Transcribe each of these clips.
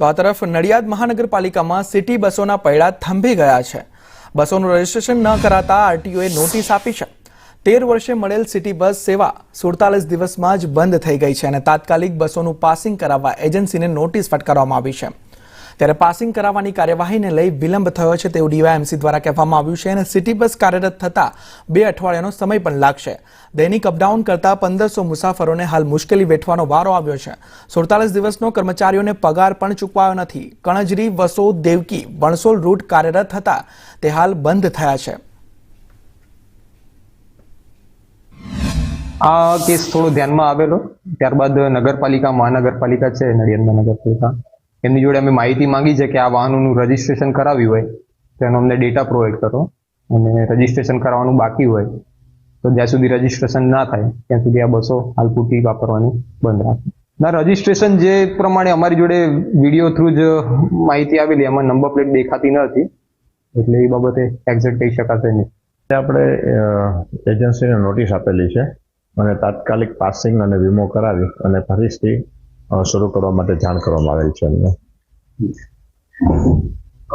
તો આ તરફ નડિયાદ મહાનગરપાલિકામાં સિટી બસોના પૈડા થંભી ગયા છે. બસોનું રજીસ્ટ્રેશન ન કરાતા આરટીઓએ નોટિસ આપી છે. તેર વર્ષે મળેલ સિટી બસ સેવા સુડતાલીસ દિવસમાં જ બંધ થઈ ગઈ છે અને તાત્કાલિક બસોનું પાસિંગ કરાવવા એજન્સીને નોટિસ ફટકારવામાં આવી છે. ત્યારે પાસિંગ કરાવવાની કાર્યવાહીને લઈ વિલંબ થયો છે તેવું ડીવાયએમસી દ્વારા કહેવામાં આવ્યું છે અને સિટી બસ કાર્યરત થતાં બે અઠવાડિયાનો સમય પણ લાગશે. દૈનિક અપડાઉન કરતા પંદરસો મુસાફરોને હાલ મુશ્કેલી વેઠવાનો વારો આવ્યો છે. સુડતાલીસ દિવસનો કર્મચારીઓને પગાર પણ ચૂકવાયો નથી. કણજરી વસોદ દેવકી, વણસોલ રૂટ કાર્યરત હતા તે હાલ બંધ થયા છે. આ કેસ થોડો ધ્યાનમાં આવેલો. ત્યારબાદ નગરપાલિકા, મહાનગરપાલિકા છે, નડિયાદ મહાનગરપાલિકા. એમની જોડે અમે માહિતી માંગી છે કે આ વાહનોનું રજીસ્ટ્રેશન કરાવ્યું હોય, તો એનો અમને ડેટા પ્રોવાઈડ કરો અને રજીસ્ટ્રેશન કરાવવાનું બાકી હોય, તો જ્યાં સુધી રજીસ્ટ્રેશન ના થાય, ત્યાં સુધી આ બસો હાલપુટી વાપરવાની બંધ રાખે ના રજીસ્ટ્રેશન જે પ્રમાણે અમારી જોડે વીડિયો થ્રુ જ માહિતી આવેલી, એમાં નંબર પ્લેટ દેખાતી ન હતી, એટલે એ બાબતે એક્ઝેક્ટ કહી શકાશે નહીં. આપણે એજન્સીને નોટિસ આપેલી છે, અને તાત્કાલિક પાસિંગ અને વીમો કરાવી અને ફરીથી શરૂ કરવા માટે જાણ કરવામાં આવેલ છે એમને.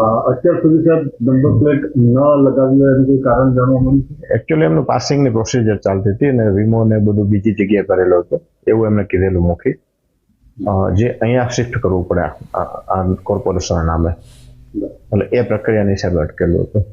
અત્યાર સુધી સાહેબ નંબર પ્લેટ ન લગાવી એનું કોઈ કારણ જાણવા મળ્યું એકચ્યુઅલી એમનું પાસિંગની પ્રોસિજર ચાલતી હતી અને વીમો ને બધું બીજી જગ્યાએ કરેલો હતો. એવું એમને કીધેલું મૂકી. અ, જે અહીંયા શિફ્ટ કરવું પડે આ- આ કોર્પોરેશન નામે. એટલે એ પ્રક્રિયાની સાહેબ અટકેલું હતું.